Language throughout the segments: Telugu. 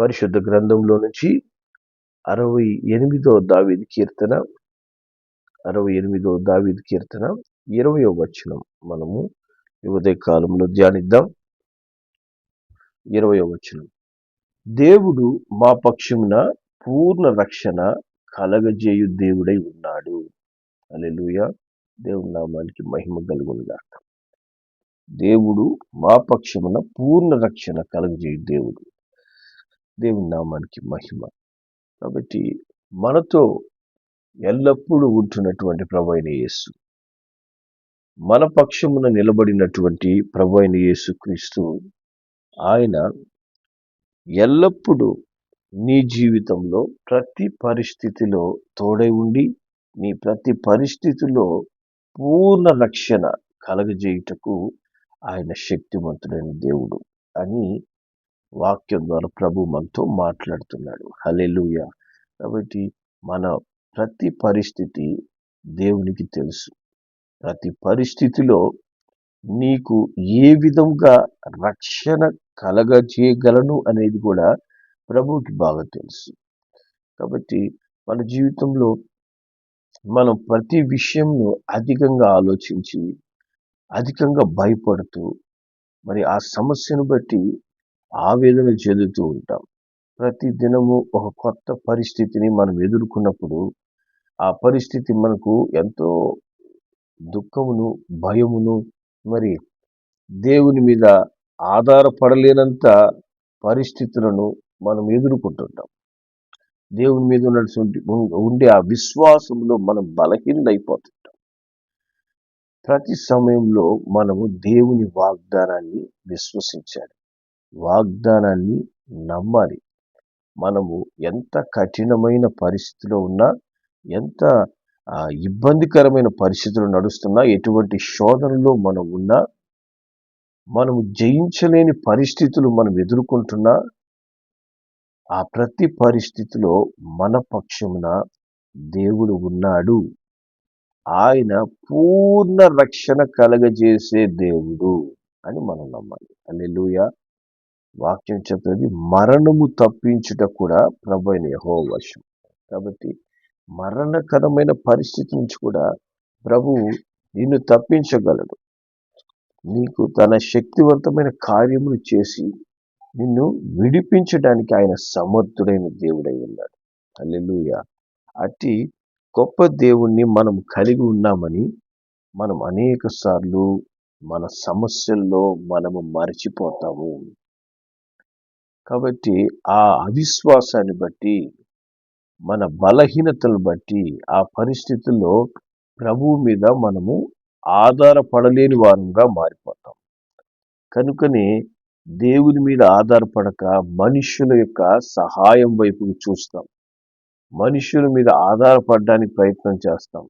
పరిశుద్ధ గ్రంథంలో నుంచి అరవై ఎనిమిదో దావీది కీర్తన అరవై ఎనిమిదో దావీది కీర్తన ఇరవయో వచనం మనము ఉదయ కాలంలో ధ్యానిద్దాం. ఇరవయో వచనం. దేవుడు మా పక్షమున పూర్ణ రక్షణ కలగజేయు దేవుడై ఉన్నాడు. అలెలుయ దేవుని నామానికి మహిమ కలుగునుగాక. దేవుడు మా పక్షమున పూర్ణ రక్షణ కలగజేయు దేవుడు. దేవుని నామానికి మహిమ. కాబట్టి మనతో ఎల్లప్పుడూ ఉంటున్నటువంటి ప్రభు అయిన యేసు. మన పక్షమున నిలబడినటువంటి ప్రభు అయిన యేసు క్రీస్తు ఆయన ఎల్లప్పుడూ నీ జీవితంలో ప్రతి పరిస్థితిలో తోడై ఉండి నీ ప్రతి పరిస్థితిలో పూర్ణ రక్షణ కలగజేయుటకు ఆయన శక్తివంతుడైన దేవుడు అని వాక్యం ద్వారా ప్రభు మనతో మాట్లాడుతున్నాడు. హలెలుయ కాబట్టి మన ప్రతి పరిస్థితి దేవునికి తెలుసు. ప్రతి పరిస్థితిలో నీకు ఏ విధంగా రక్షణ కలగ చేయగలను అనేది కూడా ప్రభువుకి బాగా తెలుసు. కాబట్టి మన జీవితంలో మనం ప్రతి విషయంలో అధికంగా ఆలోచించి అధికంగా భయపడుతూ మరి ఆ సమస్యను బట్టి ఆవేదన చెందుతూ ఉంటాం. ప్రతి దినము ఒక కొత్త పరిస్థితిని మనం ఎదుర్కొన్నప్పుడు ఆ పరిస్థితి మనకు ఎంతో దుఃఖమును భయమును మరి దేవుని మీద ఆధారపడలేనంత పరిస్థితులను మనం ఎదుర్కొంటుంటాం. దేవుని మీద ఉన్నటువంటి ఉండే ఆ విశ్వాసంలో మనం బలహీనైపోతుంటాం ప్రతి సమయంలో మనము దేవుని వాగ్దానాన్ని విశ్వసించాలి. వాగ్దానాన్ని నమ్మాలి. మనము ఎంత కఠినమైన పరిస్థితిలో ఉన్నా ఎంత ఇబ్బందికరమైన పరిస్థితులు నడుస్తున్నా ఎటువంటి శోధనలో మనం ఉన్నా మనము జయించలేని పరిస్థితులు మనం ఎదుర్కొంటున్నా ఆ ప్రతి పరిస్థితిలో మన పక్షమున దేవుడు ఉన్నాడు. ఆయన పూర్ణ రక్షణ కలగజేసే దేవుడు అని మనం నమ్మాలి. అల్లెలుయ వాక్యం చెప్తుంది మరణము తప్పించుట కూడా ప్రభు అయిన వశం. కాబట్టి మరణకరమైన పరిస్థితి నుంచి కూడా ప్రభువు నిన్ను తప్పించగలడు. నీకు తన శక్తివంతమైన కార్యములు చేసి నిన్ను విడిపించడానికి ఆయన సమర్థుడైన దేవుడై ఉన్నాడు. అల్లెలుయ అట్టి గొప్ప దేవుణ్ణి మనం కలిగి ఉన్నామని మనం అనేక సార్లు మన సమస్యల్లో మనము మరచిపోతాము. కాబట్టి ఆ అవిశ్వాసాన్ని బట్టి మన బలహీనతలు బట్టి ఆ పరిస్థితుల్లో ప్రభువు మీద మనము ఆధారపడలేని వారంగా మారిపోతాం. కనుకనే దేవుని మీద ఆధారపడక మనుషుల యొక్క సహాయం వైపుకు చూస్తాం. మనుషుల మీద ఆధారపడడానికి ప్రయత్నం చేస్తాం.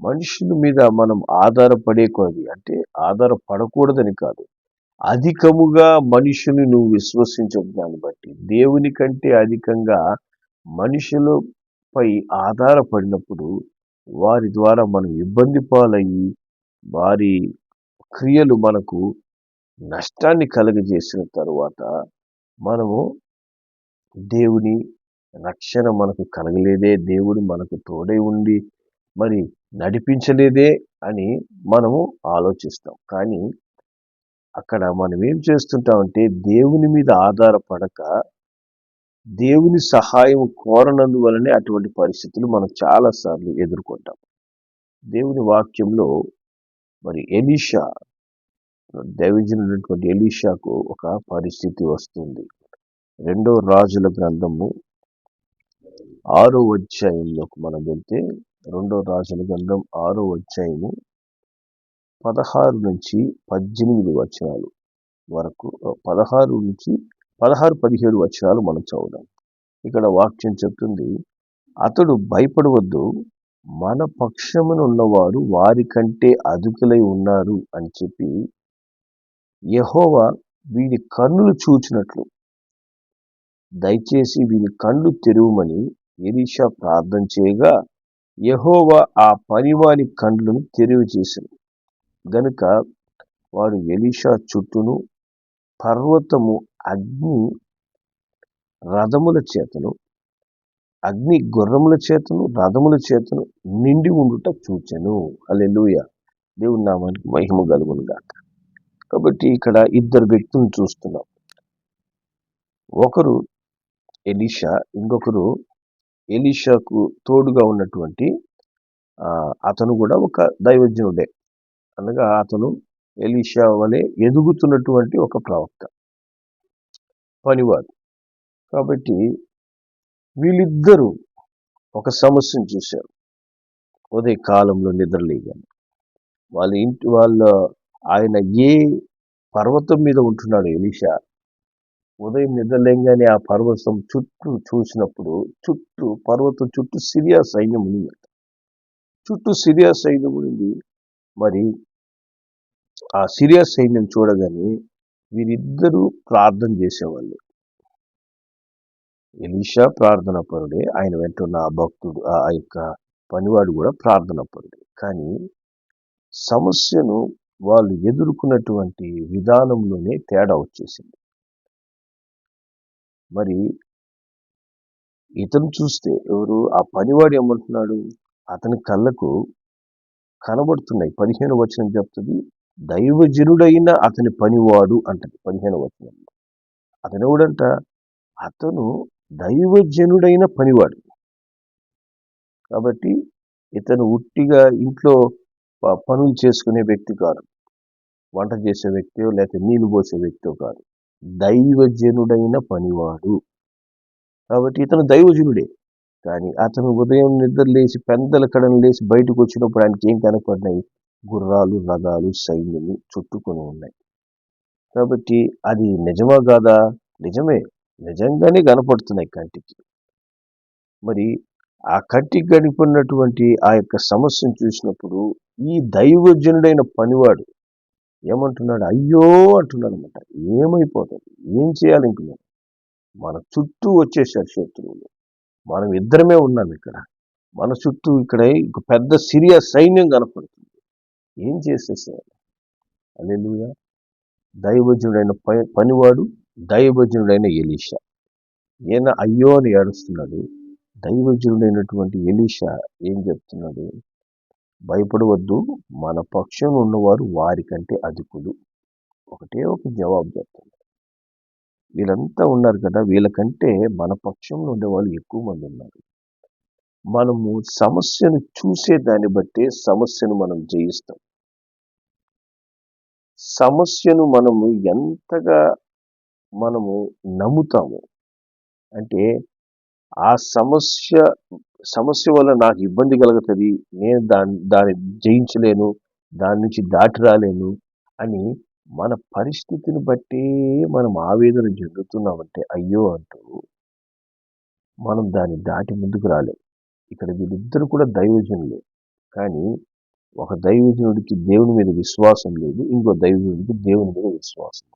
మనుషుల మీద మనం ఆధారపడే కొద్ది అంటే ఆధారపడకూడదని కాదు. అధికముగా మనిషిని నువ్వు విశ్వసించవు దాన్ని బట్టి. దేవుని కంటే అధికంగా మనుషులపై ఆధారపడినప్పుడు వారి ద్వారా మనం ఇబ్బంది పాలయ్యి వారి క్రియలు మనకు నష్టాన్ని కలుగజేసిన తరువాత మనము దేవుని రక్షణ మనకు కలగలేదే దేవుడు మనకు తోడై ఉండి మరి నడిపించలేదే అని మనము ఆలోచిస్తాం. కానీ అక్కడ మనం ఏం చేస్తుంటామంటే దేవుని మీద ఆధారపడక దేవుని సహాయం కోరనందువలనే అటువంటి పరిస్థితులు మనం చాలాసార్లు ఎదుర్కొంటాం. దేవుని వాక్యంలో మరి ఎలీషా దైవజనుడైనటువంటి ఎలీషాకు ఒక పరిస్థితి వస్తుంది. రెండో రాజుల గ్రంథము ఆరో అధ్యాయంలోకి మనం వెళ్తే రెండో రాజుల గ్రంథం ఆరో అధ్యాయము పదహారు నుంచి పద్దెనిమిది వచనాలు వరకు పదహారు నుంచి పదహారు పదిహేడు వచనాలు మనం చదువుదాం. ఇక్కడ వాక్యం చెప్తుంది అతడు భయపడవద్దు మన పక్షమునున్నవారు వారి కంటే అదుకులై ఉన్నారు అని చెప్పి యహోవా వీడి కన్నులు చూచినట్లు దయచేసి వీని కళ్ళు తెరువమని ఎలీషా ప్రార్థన చేయగా యహోవా ఆ పనివాని కండ్లను తెరివి చేశాను గనుక వాడు ఎలీషా చుట్టూను పర్వతము అగ్ని రథముల చేతను అగ్ని గుర్రముల చేతను రథముల చేతను నిండి ఉండుట చూచెను. హల్లెలూయ. దేవుని నామానికి మహిమ కలుగును గాక. కాబట్టి ఇక్కడ ఇద్దరు వ్యక్తులను చూస్తున్నాం. ఒకరు ఎలీషా ఇంకొకరు ఎలీషాకు తోడుగా ఉన్నటువంటి అతను కూడా ఒక దైవజ్ఞుడే అనగా అతను ఎలీషా వలె ఎదుగుతున్నటువంటి ఒక ప్రవక్త. పనివాడు. కాబట్టి వీళ్ళిద్దరూ ఒక సమస్యను చూశారు. ఉదయ కాలంలో నిద్రలేగాను. వాళ్ళ ఇంటి వాళ్ళ ఆయన ఏ పర్వతం మీద ఉంటున్నాడు ఎలీషా. ఉదయం నిద్రలేగానే ఆ పర్వతం చుట్టూ చూసినప్పుడు చుట్టూ పర్వతం చుట్టూ సిరియా సైన్యం ఉంది చుట్టూ సిరియా సైన్యం ఉంది మరి ఆ సిరియా సైన్యం చూడగానే వీరిద్దరూ ప్రార్థన చేసేవాళ్ళు. ఎలీషా ప్రార్థన పరుడే ఆయన వెంట ఉన్న ఆ భక్తుడు ఆ యొక్క పనివాడు కూడా ప్రార్థన పరుడే. కానీ సమస్యను వాళ్ళు ఎదుర్కొన్నటువంటి విధానంలోనే తేడా వచ్చేసింది. మరి ఇతను చూస్తే ఎవరు? ఆ పనివాడు ఏమంటున్నాడు? అతని కళ్ళకు కనబడుతున్నాయి. పదిహేను వచనం చెప్తుంది దైవజనుడైన అతని పనివాడు అంటది పదిహేను వచనంలో. అతను ఎవడంట? అతను దైవజనుడైన పనివాడు. కాబట్టి ఇతను ఉట్టిగా ఇంట్లో ప- పనులు చేసుకునే వ్యక్తి కాదు వంట చేసే వ్యక్తి లేకపోతే నీళ్ళు పోసే వ్యక్తి కాదు దైవజనుడైన పనివాడు. కాబట్టి ఇతను దైవజనుడే. కానీ అతను ఉదయం నిద్ర లేచి పెందల కడను లేచి బయటకు వచ్చినప్పుడు ఆయనకి ఏం కనపడినాయి? గుర్రాలు రథాలు సైన్యము చుట్టుకొని ఉన్నాయి. కాబట్టి అది నిజమా కాదా? నిజమే. నిజంగానే కనపడుతున్నాయి కంటికి. మరి ఆ కంటికి గడిపినటువంటి ఆ యొక్క సమస్యను చూసినప్పుడు ఈ దైవజనుడైన పనివాడు ఏమంటున్నాడు? అయ్యో అంటున్నాడు అనమాట ఏమైపోతుంది? ఏం చేయాలి ఇంక మన చుట్టూ వచ్చేసారు శత్రువులు. మనం ఇద్దరమే ఉన్నాం ఇక్కడ. మన చుట్టూ ఇక్కడ పెద్ద సిరియా సైన్యం కనపడుతుంది. ఏం చేసేసేయాలి అల్లెలుగా దైవజనుడైన ప- పనివాడు దైవజనుడైన ఎలీషా. ఈయన అయ్యో అని ఏడుస్తున్నాడు. దైవజనుడైనటువంటి ఎలీషా ఏం చెప్తున్నాడు? భయపడవద్దు మన పక్షం ఉన్నవారు వారికంటే అధికులు. ఒకటే ఒక జవాబు చెప్తాడు వీళ్ళంతా ఉన్నారు కదా వీళ్ళకంటే మన పక్షంలో ఉండేవాళ్ళు ఎక్కువ మంది ఉన్నారు. మనము సమస్యను చూసే దాన్ని బట్టే సమస్యను మనం జయిస్తాం. సమస్యను మనము ఎంతగా మనము నమ్ముతాము అంటే ఆ సమస్య సమస్య వల్ల నాకు ఇబ్బంది కలుగుతుంది నేను దాన్ని దాన్ని జయించలేను దాని నుంచి దాటి రాలేను అని మన పరిస్థితిని బట్టి మనం ఆవేదన చెందుతున్నామంటే అయ్యో అంటూ మనం దాన్ని దాటి ముందుకు రాలేం. ఇక్కడ వీళ్ళిద్దరు కూడా దైవజనులే. కానీ ఒక దైవజనుడికి దేవుని మీద విశ్వాసం లేదు ఇంకో దైవజనుడికి దేవుని మీద విశ్వాసం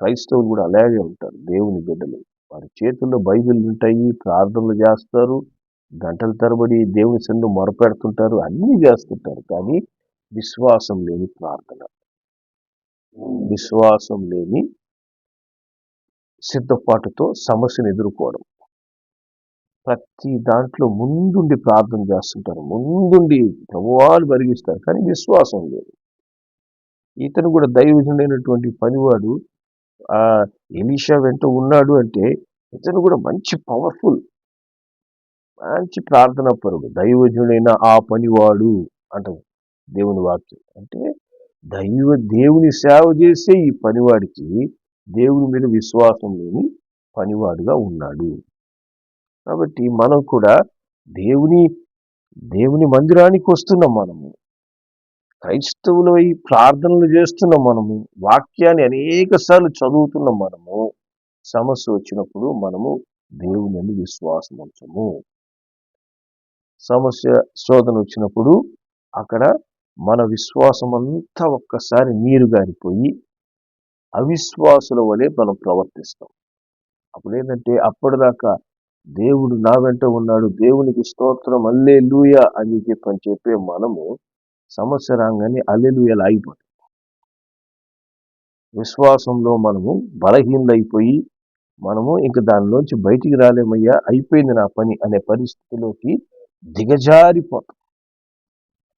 క్రైస్తవులు కూడా అలాగే ఉంటారు దేవుని బిడ్డలు. వారి చేతుల్లో బైబిల్ ఉంటాయి ప్రార్థనలు చేస్తారు గంటల తరబడి దేవుని సన్ను మొరపెడుతుంటారు అన్నీ చేస్తుంటారు. కానీ విశ్వాసం లేని ప్రార్థన. విశ్వాసం లేని సిద్ధపాటుతో సమస్యను ఎదుర్కోవడం. ప్రతి దాంట్లో ముందుండి ప్రార్థన చేస్తుంటారు. ముందుండి ప్రభువాలు పరిగిస్తారు కానీ విశ్వాసం లేదు. ఇతను కూడా దైవజుడైనటువంటి పనివాడు. ఆ ఎలీషా వెంట ఉన్నాడు అంటే ఇతను కూడా మంచి పవర్ఫుల్ మంచి ప్రార్థన పరుడు దైవజుడైన ఆ పనివాడు అంటారు దేవుని వాక్యం. అంటే దైవ దేవుని సేవ చేసే ఈ పనివాడికి దేవుని మీద విశ్వాసం లేని పనివాడుగా ఉన్నాడు. కాబట్టి మనం కూడా దేవుని దేవుని మందిరానికి వస్తున్నాం మనము. క్రైస్తవులై ప్రార్థనలు చేస్తున్నాం మనము. వాక్యాన్ని అనేక సార్లు చదువుతున్నాం మనము. సమస్య వచ్చినప్పుడు మనము దేవుని యందు విశ్వాసం ఉంచము. సమస్య శోధన వచ్చినప్పుడు అక్కడ మన విశ్వాసం అంతా ఒక్కసారి నీరు గారిపోయి అవిశ్వాసుల వలె మనం ప్రవర్తిస్తాం. అప్పుడు ఏంటంటే అప్పటిదాకా దేవుడు నా వెంట ఉన్నాడు దేవునికి స్తోత్రం అల్లే అని చెప్పి అని చెప్పే మనము సమస్య రాగానే అల్లెలుయలు ఆగిపోతాం. విశ్వాసంలో మనము బలహీనలైపోయి మనము ఇంక దానిలోంచి బయటికి రాలేమయ్యా అయిపోయింది నా పని అనే పరిస్థితిలోకి దిగజారిపోతాం.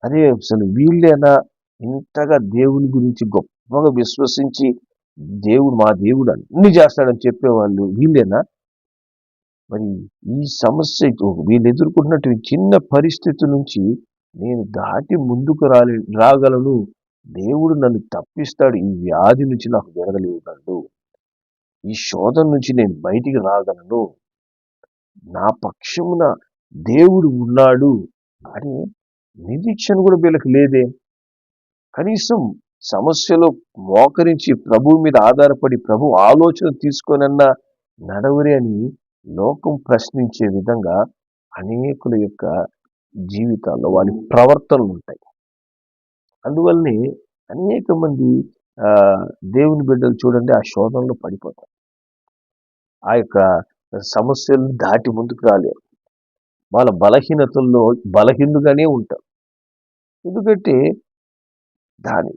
అరే అసలు వీళ్ళేనా ఇంతగా దేవుని గురించి గొప్పగా విశ్వసించి దేవుడు మా దేవుడు అన్ని చేస్తాడని చెప్పేవాళ్ళు వీళ్ళేనా? మరి ఈ సమస్య వీళ్ళు ఎదుర్కొన్నటువంటి చిన్న పరిస్థితి నుంచి నేను దాటి ముందుకు రాలే రాగలను. దేవుడు నన్ను తప్పిస్తాడు. ఈ వ్యాధి నుంచి నాకు విడగలిగలడు ఈ శోధన నుంచి నేను బయటికి రాగలను. నా పక్షమున దేవుడు ఉన్నాడు. అని నిరీక్షణ కూడా వీళ్ళకి లేదే. కనీసం సమస్యలో మోకరించి ప్రభు మీద ఆధారపడి ప్రభు ఆలోచన తీసుకొనన్న నడవరి అని లోకం ప్రశ్నించే విధంగా అనేకుల యొక్క జీవితాల్లో వారి ప్రవర్తనలు ఉంటాయి. అందువల్లనే అనేక మంది దేవుని బిడ్డలు చూడండి ఆ శోధనలో పడిపోతారు. ఆ యొక్క సమస్యలను దాటి ముందుకు రాలేరు. వాళ్ళ బలహీనతల్లో బలహీనుగానే ఉంటారు ఎందుకంటే దాని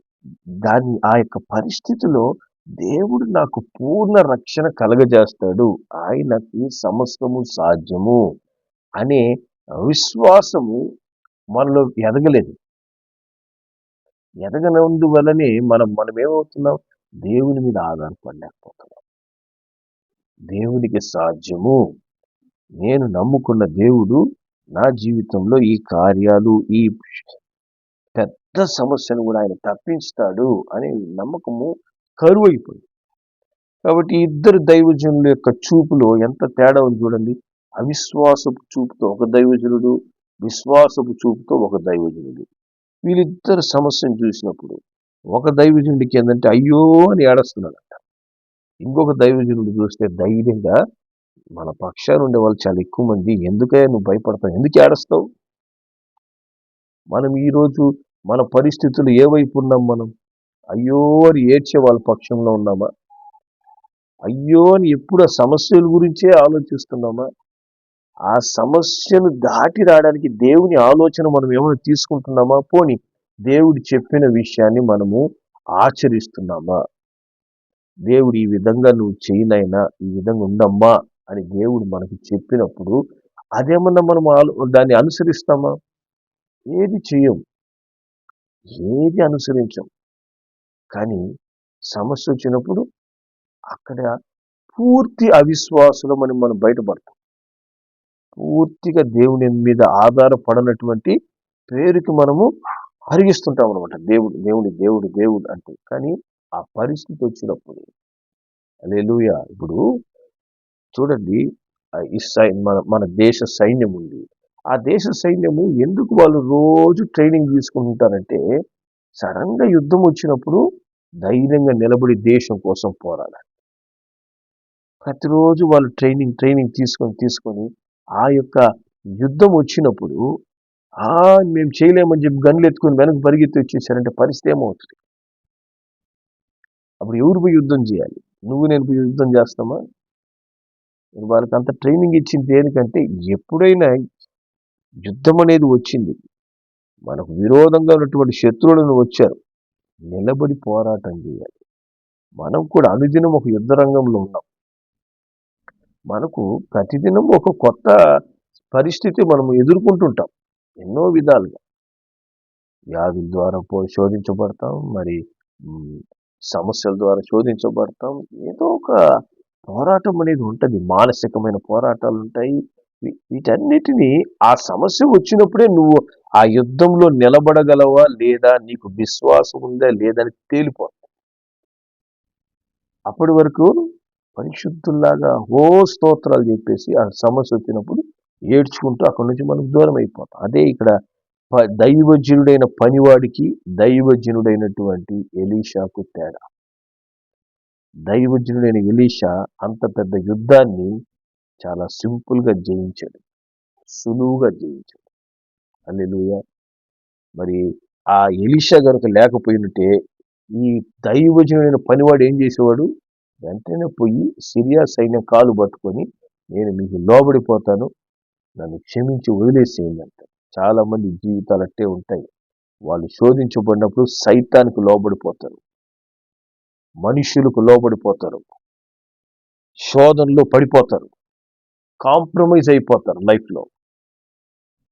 దాని ఆ యొక్క పరిస్థితిలో దేవుడు నాకు పూర్ణ రక్షణ కలగజేస్తాడు. ఆయనకి సమస్తము సాధ్యము అనే విశ్వాసము మనలో ఎదగలేదు. ఎదగనందువలనే మనం మనం ఏమవుతున్నాం దేవుని మీద ఆధారపడలేకపోతున్నాం. దేవునికి సాధ్యము. నేను నమ్ముకున్న దేవుడు నా జీవితంలో ఈ కార్యాలు ఈ పెద్ద సమస్యను కూడా ఆయన తప్పించుతాడు అనే నమ్మకము కరువైపోయింది. కాబట్టి ఇద్దరు దైవజనుల యొక్క చూపులో ఎంత తేడా ఉంది చూడండి. అవిశ్వాసపు చూపుతో ఒక దైవజనుడు విశ్వాసపు చూపుతో ఒక దైవజనుడు. వీళ్ళిద్దరు సమస్యను చూసినప్పుడు ఒక దైవజనుడికి ఏంటంటే అయ్యో అని ఏడస్తున్నాడట. ఇంకొక దైవజనుడు చూస్తే ధైర్యంగా మన పక్షాన ఉండే వాళ్ళు చాలా ఎక్కువ మంది. ఎందుకే నువ్వు భయపడతావు? ఎందుకు ఏడుస్తావు? మనం ఈరోజు మన పరిస్థితులు ఏవైపు ఉన్నాం మనం? అయ్యో అని ఏడ్చే వాళ్ళ పక్షంలో ఉన్నామా? అయ్యో అని ఎప్పుడు ఆ సమస్యల గురించే ఆలోచిస్తున్నామా? ఆ సమస్యను దాటి రావడానికి దేవుని ఆలోచన మనం ఏమైనా తీసుకుంటున్నామా? పోని దేవుడు చెప్పిన విషయాన్ని మనము ఆచరిస్తున్నామా? దేవుడు ఈ విధంగా నువ్వు చేయనైనా ఈ విధంగా ఉండమ్మా. అని దేవుడు మనకు చెప్పినప్పుడు అదేమన్నా మనం దాన్ని అనుసరిస్తామా? ఏది చేయం? ఏది అనుసరించం? కానీ సమస్య వచ్చినప్పుడు అక్కడ పూర్తి అవిశ్వాసులు మనం మనం బయటపడతాం. పూర్తిగా దేవుని మీద ఆధారపడనటువంటి పేరుకి మనము అరిగిస్తుంటాం అనమాట దేవుడు దేవుడి దేవుడు దేవుడు అంటే. కానీ ఆ పరిస్థితి వచ్చినప్పుడు అలేలుయ ఇప్పుడు చూడండి మన మన దేశ సైన్యం ఉంది ఆ దేశ సైన్యము ఎందుకు వాళ్ళు రోజు ట్రైనింగ్ తీసుకుంటారంటే సడన్గా యుద్ధం వచ్చినప్పుడు ధైర్యంగా నిలబడి దేశం కోసం పోరాడాలి. ప్రతిరోజు వాళ్ళు ట్రైనింగ్ ట్రైనింగ్ తీసుకొని తీసుకొని ఆ యొక్క యుద్ధం వచ్చినప్పుడు ఆ మేము చేయలేమని చెప్పి గన్లు ఎత్తుకొని వెనక్కి పరిగెత్తి వచ్చేసారంటే పరిస్థితి ఏమవుతుంది? అప్పుడు ఎవరు పోయి యుద్ధం చేయాలి? నువ్వు నేను పోయి యుద్ధం చేస్తామా? వాళ్ళకి అంత ట్రైనింగ్ ఇచ్చింది దేనికంటే ఎప్పుడైనా యుద్ధం అనేది వచ్చింది. మనకు విరోధంగా ఉన్నటువంటి శత్రువులను వచ్చారు. నిలబడి పోరాటం చేయాలి. మనం కూడా అనుదినం ఒక యుద్ధ రంగంలో ఉన్నాం. మనకు ప్రతిదినం ఒక కొత్త పరిస్థితి మనం ఎదుర్కొంటుంటాం ఎన్నో విధాలుగా. వ్యాధుల ద్వారా పో శోధించబడతాం. మరి సమస్యల ద్వారా శోధించబడతాం. ఏదో ఒక పోరాటం అనేది ఉంటుంది. మానసికమైన పోరాటాలు ఉంటాయి. వీటన్నిటినీ ఆ సమస్య వచ్చినప్పుడే నువ్వు ఆ యుద్ధంలో నిలబడగలవా? లేదా నీకు విశ్వాసం ఉందా? లేదా అని తేలిపోతుంది అప్పటి వరకు పరిశుద్ధుల్లాగా ఓ స్తోత్రాలు చెప్పేసి ఆ సమస్య వచ్చినప్పుడు ఏడ్చుకుంటూ అక్కడి నుంచి మనం దూరం అయిపోతాం. అదే ఇక్కడ దైవజనుడైన పనివాడికి దైవజనుడైనటువంటి ఎలీషాకు తేడా. దైవజ్ఞుడైన ఎలీషా అంత పెద్ద యుద్ధాన్ని చాలా సింపుల్గా జయించాడు. సులువుగా జయించాడు. అల్లెలుయ మరి ఆ ఎలీషా గనుక లేకపోయినట్టే ఈ దైవజనుడైన పనివాడు ఏం చేసేవాడు? వెంటనే పోయి సిరియా సైన్యం కాలు పట్టుకొని నేను మీకు లోబడిపోతాను నన్ను క్షమించి వదిలేసేయండి అంట. చాలామంది జీవితాలు అట్టే ఉంటాయి. వాళ్ళు శోధించబడినప్పుడు సైతానికి లోబడిపోతారు. మనుషులకు లోబడిపోతారు. శోధనలో పడిపోతారు. కాంప్రమైజ్ అయిపోతారు లైఫ్లో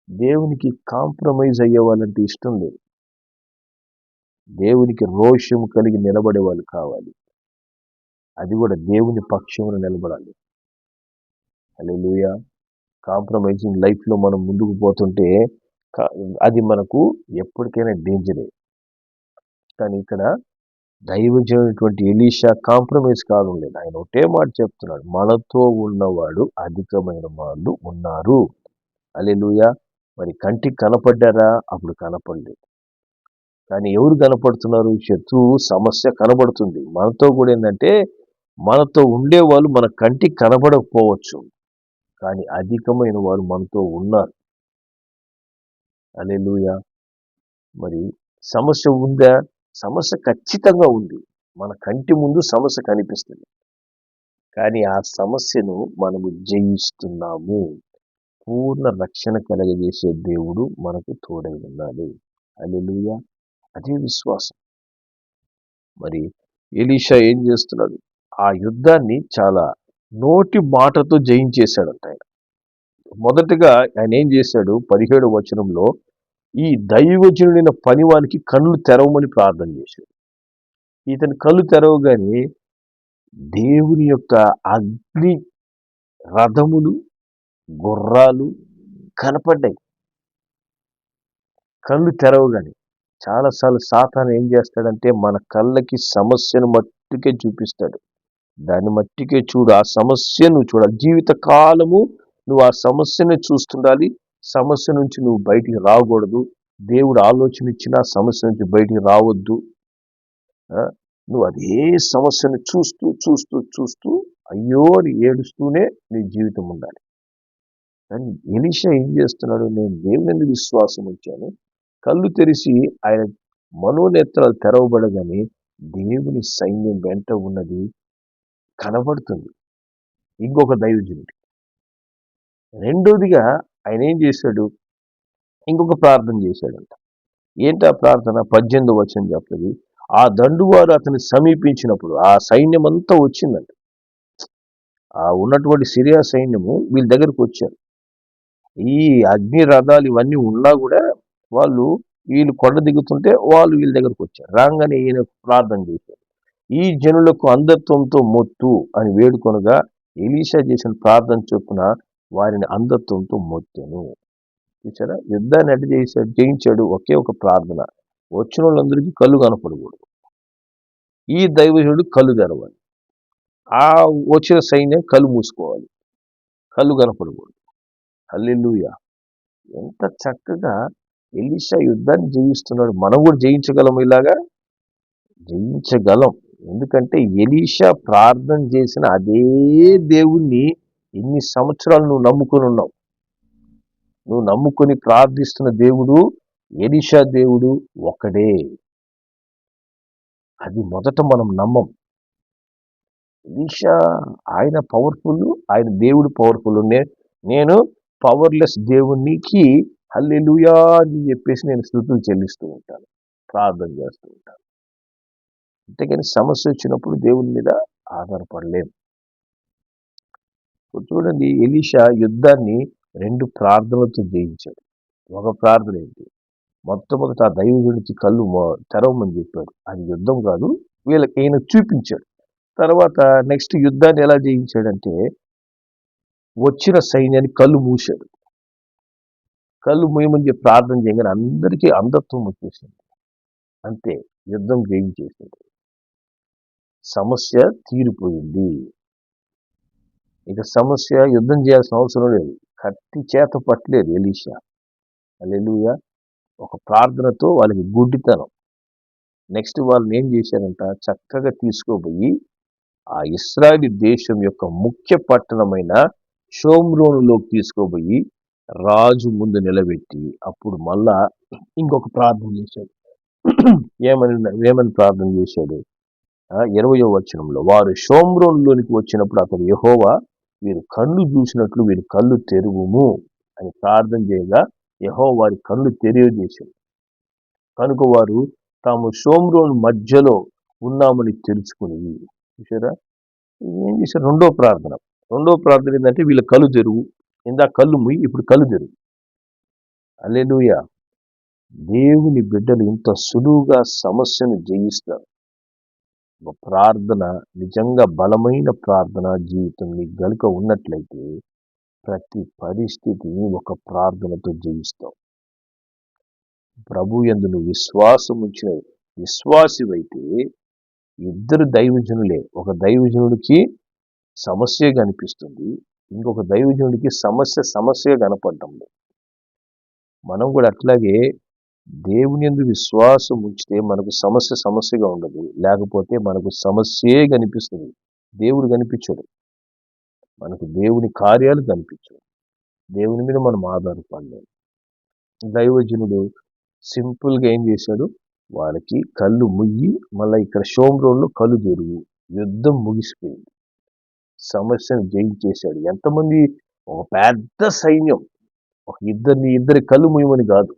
దేవునికి కాంప్రమైజ్ అయ్యే వాళ్ళంటే ఇష్టం లేదు. దేవునికి రోషం కలిగి నిలబడే వాళ్ళు కావాలి. అది కూడా దేవుని పక్షంలో నిలబడాలి. అలే లూయ కాంప్రమైజింగ్ లైఫ్లో మనం ముందుకు పోతుంటే అది మనకు ఎప్పటికైనా డేంజరే. కానీ ఇక్కడ దైవజనటువంటి ఎలీషా కాంప్రమైజ్ కాదు లేదు ఆయన ఒకటే మాట చెప్తున్నాడు మనతో ఉన్నవాడు అధికమైన వాళ్ళు ఉన్నారు. అలెలుయ మరి కంటికి కనపడ్డారా? అప్పుడు కనపడలేదు. కానీ ఎవరు కనపడుతున్నారు? శత్రువు సమస్య కనబడుతుంది. మనతో కూడా ఏంటంటే మనతో ఉండేవాళ్ళు మన కంటికి కనబడకపోవచ్చు. కానీ అధికమైన వారు మనతో ఉన్నారు. అలెలుయ మరి సమస్య ఉందా? సమస్య ఖచ్చితంగా ఉంది. మన కంటి ముందు సమస్య కనిపిస్తుంది. కానీ ఆ సమస్యను మనము జయిస్తున్నాము. పూర్ణ రక్షణ కలగజేసే దేవుడు మనకు తోడై ఉండాలి అలెలుయ అదే విశ్వాసం. మరి ఎలీషా ఏం చేస్తున్నాడు? ఆ యుద్ధాన్ని చాలా నోటి మాటతో జయించేశాడంట ఆయన. మొదటగా ఆయన ఏం చేశాడు? పదిహేడు వచనంలో ఈ దైవజనుడైన పనివానికి కళ్ళు తెరవమని ప్రార్థన చేశాడు. ఇతని కళ్ళు తెరవగానే దేవుని యొక్క అగ్ని రథములు గుర్రాలు కనపడ్డాయి. కళ్ళు తెరవగానే చాలాసార్లు సాతాను ఏం చేస్తాడంటే మన కళ్ళకి సమస్యను మట్టుకే చూపిస్తాడు. దాన్ని మట్టికే చూడు ఆ సమస్య నువ్వు చూడాలి జీవిత కాలము నువ్వు ఆ సమస్యనే చూస్తుండాలి సమస్య నుంచి నువ్వు బయటికి రాకూడదు. దేవుడు ఆలోచన ఇచ్చిన సమస్య నుంచి బయటికి రావద్దు. నువ్వు అదే సమస్యను చూస్తూ చూస్తూ చూస్తూ అయ్యో అని ఏడుస్తూనే నీ జీవితం ఉండాలి. కానీ ఎలిషా ఏం చేస్తున్నాడు? నేను దేవుని విశ్వాసం వచ్చాను కళ్ళు తెరిచి ఆయన మనోనేత్రాలు తెరవబడగానే దేవుని సైన్యం వెంట ఉన్నది కనబడుతుంది. ఇంకొక దైవజనుడి. రెండోదిగా ఆయన ఏం చేశాడు? ఇంకొక ప్రార్థన చేశాడంట. ఏంటి ఆ ప్రార్థన? పద్దెనిమిది వచనం చెప్తుంది ఆ దండువారు అతన్ని సమీపించినప్పుడు ఆ సైన్యం అంతా వచ్చిందంట. ఆ ఉన్నటువంటి సిరియా సైన్యము వీళ్ళ దగ్గరకు వచ్చారు. ఈ అగ్ని రథాలు ఇవన్నీ ఉన్నా కూడా వాళ్ళు వీళ్ళు కొండ దిగుతుంటే వాళ్ళు వీళ్ళ దగ్గరకు వచ్చారు. రాగానే ఈయన ప్రార్థన చేశారు ఈ జనులకు అంధత్వంతో మొత్తు అని వేడుకొనగా ఎలీషా చేసిన ప్రార్థన చొప్పున వారిని అంధత్వంతో మొత్తెను. చూసారా యుద్ధాన్ని అడ్డు చేశాడు జయించాడు ఒకే ఒక ప్రార్థన. వచ్చిన వాళ్ళందరికీ కళ్ళు కనపడకూడదు. ఈ దైవజుడు కళ్ళు తెరవాలి. ఆ వచ్చిన సైన్యం కళ్ళు మూసుకోవాలి. కళ్ళు కనపడకూడదు. హల్లెలూయా! ఎంత చక్కగా ఎలిషా యుద్ధాన్ని జయిస్తున్నాడు. మనం కూడా జయించగలం ఇలాగా? జయించగలం. ఎందుకంటే ఎలీషా ప్రార్థన చేసిన అదే దేవుణ్ణి ఎన్ని సంవత్సరాలు నువ్వు నమ్ముకొని ఉన్నావు? నువ్వు నమ్ముకొని ప్రార్థిస్తున్న దేవుడు ఎలీషా దేవుడు ఒకడే అది మొదట మనం నమ్మం. ఎలీషా ఆయన పవర్ఫుల్ ఆయన దేవుడు పవర్ఫుల్ నేను పవర్లెస్ దేవునికి హల్లెలుయా అని చెప్పేసి నేను స్థుతులు చెల్లిస్తూ ఉంటాను ప్రార్థన చేస్తూ ఉంటాను. అంతేకాని సమస్య వచ్చినప్పుడు దేవుని మీద ఆధారపడలేము ఇప్పుడు చూడండి ఎలీషా యుద్ధాన్ని రెండు ప్రార్థనలతో జయించాడు. ఒక ప్రార్థన ఏంటి? మొట్టమొదట ఆ దైవజుడికి కళ్ళు తెరవమని చెప్పాడు. అది యుద్ధం కాదు వీళ్ళకి ఆయన చూపించాడు. తర్వాత నెక్స్ట్ యుద్ధాన్ని ఎలా జయించాడంటే వచ్చిన సైన్యాన్ని కళ్ళు మూశాడు. కళ్ళు మూయమని చెప్పి ప్రార్థన చేయగానే అందరికీ అంధత్వం వచ్చేసింది. అంతే యుద్ధం జయించేసింది. సమస్య తీరిపోయింది. ఇక సమస్య యుద్ధం చేయాల్సిన అవసరం లేదు. కత్తి చేత పట్టలేదు ఎలీషా. అలెలుయ ఒక ప్రార్థనతో వాళ్ళకి గుడ్డితనం. నెక్స్ట్ వాళ్ళని ఏం చేశారంట? చక్కగా తీసుకోబోయి ఆ ఇస్రాయలి దేశం యొక్క ముఖ్య పట్టణమైన షోమ్రోనులోకి తీసుకోబోయి రాజు ముందు నిలబెట్టి అప్పుడు మళ్ళా ఇంకొక ప్రార్థన చేశాడు. ఏమని ఏమని ప్రార్థన చేశాడు? ఇరవయో వచనంలో. వారు షోమ్రోన్లోనికి వచ్చినప్పుడు అతడు యహోవా వీరు కళ్ళు చూసినట్లు వీరి కళ్ళు తెరువుము అని ప్రార్థన చేయగా యహో వారి కళ్ళు తెలియజేశాడు. కనుక వారు తాము సోమ్రోన్ మధ్యలో ఉన్నామని తెలుసుకుని చూసారా ఏం చేశారు? రెండో ప్రార్థన. రెండో ప్రార్థన ఏంటంటే వీళ్ళ కళ్ళు తెరువు. ఇందా కళ్ళు ముయ్యి ఇప్పుడు కళ్ళు తెరువు. అల్లెలుయ దేవుని బిడ్డలు ఇంత సులువుగా సమస్యను జయిస్తారు. ప్రార్థన నిజంగా బలమైన ప్రార్థన జీవితం నీకు గనుక ఉన్నట్లయితే ప్రతి పరిస్థితిని ఒక ప్రార్థనతో జయిస్తావు. ప్రభు ఎందు నువ్వు విశ్వాసం ఉంచిన విశ్వాసివైతే ఇద్దరు దైవజనులే. ఒక దైవజనుడికి సమస్య కనిపిస్తుంది ఇంకొక దైవజనుడికి సమస్య సమస్య కనపడటం లేదు. మనం కూడా అట్లాగే దేవుని ఎందు విశ్వాసం ఉంచితే మనకు సమస్య సమస్యగా ఉండదు. లేకపోతే మనకు సమస్యే కనిపిస్తుంది. దేవుడు కనిపించడు. మనకు దేవుని కార్యాలు కనిపించవు. దేవుని మీద మనం ఆధారపడలేము దైవజనుడు సింపుల్గా ఏం చేశాడు? వాళ్ళకి కళ్ళు ముయ్యి మళ్ళీ ఇక్కడ షోమ్రోన్లో కళ్ళు తెరువు. యుద్ధం ముగిసిపోయింది. సమస్యను జయించేశాడు. ఎంతమంది? ఒక పెద్ద సైన్యం. ఒక ఇద్దరిని ఇద్దరి కళ్ళు ముయ్యమని కాదు.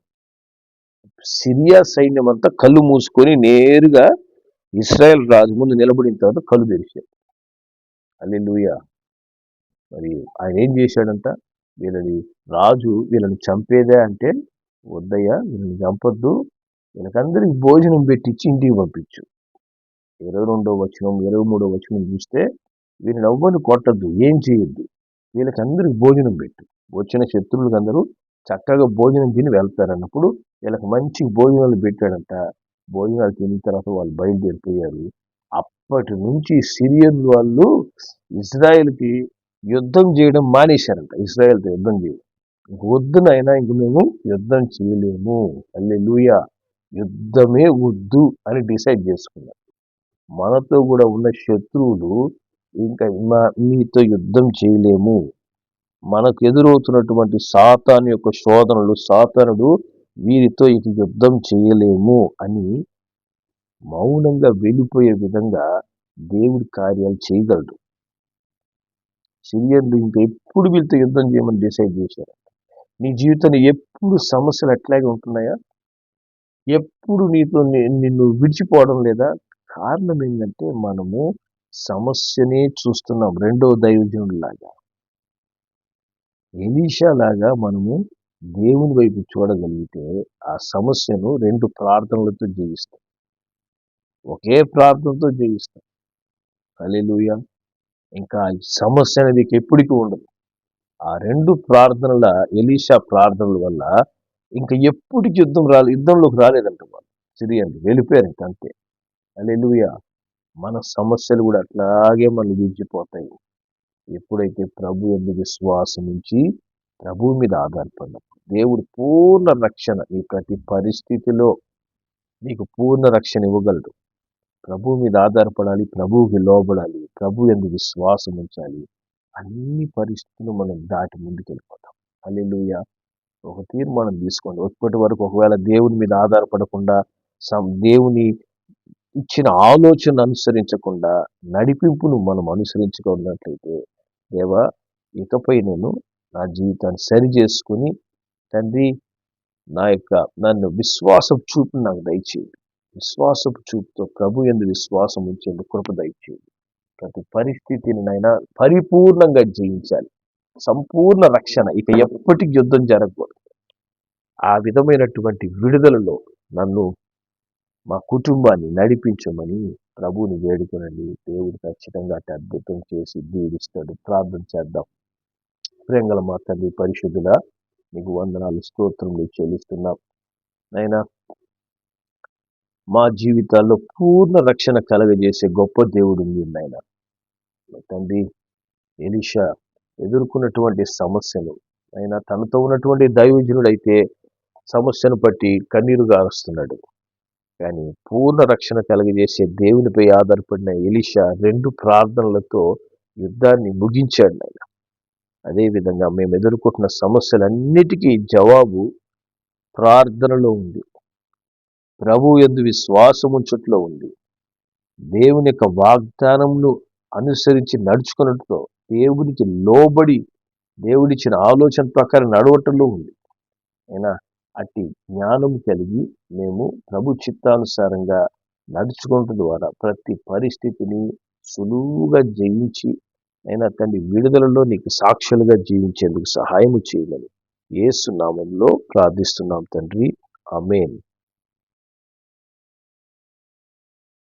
సిరియా సైన్యం అంతా కళ్ళు మూసుకొని నేరుగా ఇస్రాయల్ రాజు ముందు నిలబడిన తర్వాత కళ్ళు తెరిచాడు అల్లెలుయ మరి ఆయన ఏం చేశాడంట? వీళ్ళని రాజు వీళ్ళని చంపేదే అంటే వద్దయ్యా వీళ్ళని చంపొద్దు వీళ్ళకందరికి భోజనం పెట్టించి ఇంటికి పంపించు. ఇరవై రెండో వచనం ఇరవై మూడో వచనం చూస్తే వీళ్ళని ఎవ్వరిని కొట్టద్దు ఏం చేయొద్దు వీళ్ళకందరికి భోజనం పెట్టు. వచ్చిన శత్రువులకు అందరూ చక్కగా భోజనం తిని వెళ్తారన్నప్పుడు వీళ్ళకి మంచి భోజనాలు పెట్టాడంట. భోజనాలు తిన్న తర్వాత వాళ్ళు బయలుదేరిపోయారు. అప్పటి నుంచి సిరియన్ వాళ్ళు ఇజ్రాయెల్కి యుద్ధం చేయడం మానేశారంట. ఇజ్రాయెల్తో యుద్ధం చేయడం. ఇంక వద్దు ఇంక మేము యుద్ధం చేయలేము. అల్లెలుయ యుద్ధమే వద్దు అని డిసైడ్ చేసుకున్నారు. మనతో కూడా ఉన్న శత్రువులు ఇంకా మా మీతో యుద్ధం చేయలేము. మనకు ఎదురవుతున్నటువంటి సాతాను యొక్క శోధనలు సాతానుడు వీరితో ఇక యుద్ధం చేయలేము అని మౌనంగా వెళ్ళిపోయే విధంగా దేవుడి కార్యాలు చేయగలడు. సిరియన్లు ఇంకా ఎప్పుడు వీళ్ళతో యుద్ధం చేయమని డిసైడ్ చేశారు. నీ జీవితంలో ఎప్పుడు సమస్యలు ఎట్లాగే ఉంటున్నాయా? ఎప్పుడు నీతో నిన్ను విడిచిపోవడం లేదా? కారణం ఏంటంటే మనము సమస్యనే చూస్తున్నాం. రెండో దైవజనుడిలాగా. ఎలీషా లాగా మనము దేవుని వైపు చూడగలిగితే ఆ సమస్యను రెండు ప్రార్థనలతో జయిస్తాం. ఒకే ప్రార్థనతో జయిస్తాం. కలిలుయ ఇంకా ఈ సమస్య అనేది ఎప్పటికీ ఉండదు. ఆ రెండు ప్రార్థనల ఎలీషా ప్రార్థనల వల్ల ఇంకా ఎప్పటికి యుద్ధం రాలేదు యుద్ధంలోకి రాలేదంట వాళ్ళు. సిరియండి వెళ్ళిపోయారు ఇంక అంతే. అలెలుయ మన సమస్యలు కూడా అట్లాగే మనం విడిచిపోతాయి ఎప్పుడైతే ప్రభు ఎందుకు విశ్వాసం ఉంచి ప్రభు మీద ఆధారపడినప్పుడు దేవుడు పూర్ణ రక్షణ ఈ ప్రతి పరిస్థితిలో నీకు పూర్ణ రక్షణ ఇవ్వగలడు. ప్రభు మీద ఆధారపడాలి ప్రభువుకి లోబడాలి ప్రభు ఎందుకు విశ్వాసం ఉంచాలి. అన్ని పరిస్థితులు మనం దాటి ముందుకు వెళ్ళిపోతాం అల్లెలుయ ఒక తీర్మానం తీసుకోండి. ఇప్పటి వరకు ఒకవేళ దేవుని మీద ఆధారపడకుండా సం- దేవుని ఇచ్చిన ఆలోచన అనుసరించకుండా నడిపింపును మనం అనుసరించుకున్నట్లయితే దేవా ఇకపై నేను నా జీవితాన్ని సరి చేసుకుని తండ్రి నా యొక్క నన్ను విశ్వాసపు చూపును నాకు దయచేయండి. విశ్వాసపు చూపుతో ప్రభు ఎందు విశ్వాసం ఉంచేందుకు కృప దయచేయండి. ప్రతి పరిస్థితిని నైనా పరిపూర్ణంగా జయించాలి. సంపూర్ణ రక్షణ ఇక ఎప్పటికి యుద్ధం జరగకూడదు. ఆ విధమైనటువంటి విడుదలలో నన్ను మా కుటుంబాన్ని నడిపించమని ప్రభువుని వేడుకొనండి. దేవుడు ఖచ్చితంగా అటు అద్భుతం చేసి దీవిస్తాడు. ప్రార్థన చేద్దాం. ప్రేంగల మా తండ్రి పరిశుద్ధుల నీకు వందనాలు స్తోత్రములు చెల్లిస్తున్నాం. నైనా మా జీవితాల్లో పూర్ణ రక్షణ కలగజేసే గొప్ప దేవుడు మీరు నాయన. తండ్రి ఎలిషా ఎదుర్కొన్నటువంటి సమస్యలు ఆయన తనతో ఉన్నటువంటి దైవజనుడైతే సమస్యను బట్టి కన్నీరు గారుస్తున్నాడు. కానీ పూర్ణ రక్షణ కలగజేసే దేవునిపై ఆధారపడిన ఎలిషా రెండు ప్రార్థనలతో యుద్ధాన్ని ముగించాడు ఆయన అదేవిధంగా మేము ఎదుర్కొంటున్న సమస్యలన్నిటికీ జవాబు ప్రార్థనలో ఉంది. ప్రభు ఎందు విశ్వాసము ఉంచుట్లో ఉంది. దేవుని యొక్క వాగ్దానంను అనుసరించి నడుచుకున్నట్లో దేవునికి లోబడి దేవుడిచ్చిన ఆలోచన ప్రకారం నడవటంలో ఉంది. అయినా అట్టి జ్ఞానం కలిగి మేము ప్రభు చిత్తానుసారంగా నడుచుకోవటం ద్వారా ప్రతి పరిస్థితిని సులువుగా జయించి అయినా తండ్రి విడుదలలో నీకు సాక్షులుగా జీవించేందుకు సహాయము చేయమని ఏసునామంలో ప్రార్థిస్తున్నాం తండ్రి. అమేన్